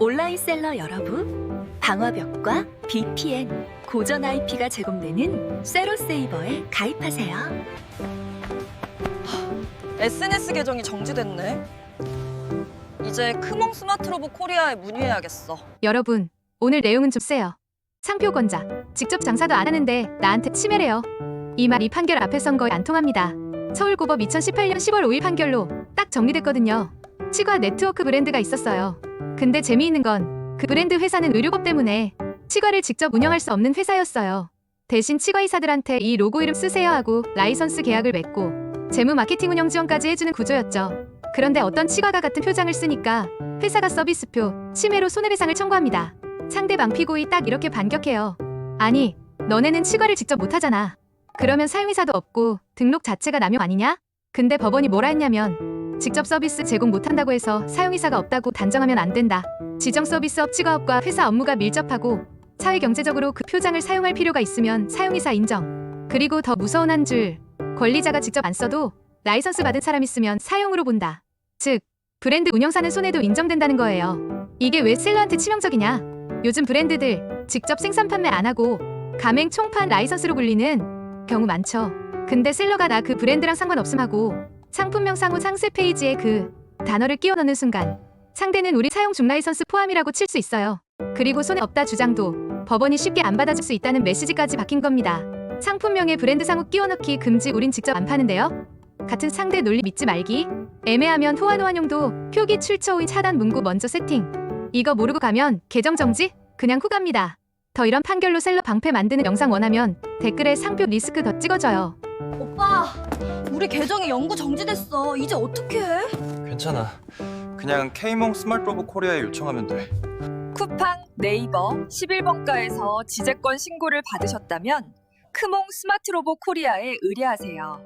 온라인 셀러 여러분, 방화벽과 VPN, 고전 IP가 제공되는 세로세이버에 가입하세요. SNS 계정이 정지됐네. 이제 크몽 스마트 로봇 코리아에 문의해야겠어. 여러분, 오늘 내용은 좀 세요. 상표권자, 직접 장사도 안 하는데 나한테 치매래요. 이 말이 판결 앞에 선 거에 안 통합니다. 서울고법 2018년 10월 5일 판결로 딱 정리됐거든요. 치과 네트워크 브랜드가 있었어요. 근데 재미있는 건 그 브랜드 회사는 의료법 때문에 치과를 직접 운영할 수 없는 회사였어요. 대신 치과 의사들한테 이 로고 이름 쓰세요 하고 라이선스 계약을 맺고 재무 마케팅 운영 지원까지 해주는 구조였죠. 그런데 어떤 치과가 같은 표장을 쓰니까 회사가 서비스표, 침해로 손해배상을 청구합니다. 상대방 피고이 딱 이렇게 반격해요. 아니, 너네는 치과를 직접 못하잖아. 그러면 사용의사도 없고 등록 자체가 남용 아니냐? 근데 법원이 뭐라 했냐면 직접 서비스 제공 못한다고 해서 사용의사가 없다고 단정하면 안 된다. 지정 서비스업 치과업과 회사 업무가 밀접하고 사회 경제적으로 그 표장을 사용할 필요가 있으면 사용의사 인정. 그리고 더 무서운 한 줄, 권리자가 직접 안 써도 라이선스 받은 사람 있으면 사용으로 본다. 즉, 브랜드 운영사는 손해도 인정된다는 거예요. 이게 왜 셀러한테 치명적이냐? 요즘 브랜드들 직접 생산 판매 안 하고 가맹 총판 라이선스로 굴리는 경우 많죠. 근데 셀러가 나 그 브랜드랑 상관없음 하고 상품명 상호 상세 페이지에 그 단어를 끼워 넣는 순간 상대는 우리 사용 중 라이선스 포함이라고 칠 수 있어요. 그리고 손해 없다 주장도 법원이 쉽게 안 받아줄 수 있다는 메시지까지 박힌 겁니다. 상품명에 브랜드 상호 끼워 넣기 금지 우린 직접 안 파는데요. 같은 상대 논리 믿지 말기. 애매하면 호환 호환용도 표기 출처 후인 차단 문구 먼저 세팅. 이거 모르고 가면 계정 정지? 그냥 후 갑니다. 더 이런 판결로 셀러 방패 만드는 영상 원하면 댓글에 상표 리스크 더 찍어줘요. 오빠, 우리 계정이 영구 정지됐어. 이제 어떻게 해? 괜찮아. 그냥 K몽 스마트 로봇 코리아에 요청하면 돼. 쿠팡, 네이버, 11번가에서 지재권 신고를 받으셨다면 크몽 스마트 로봇 코리아에 의뢰하세요.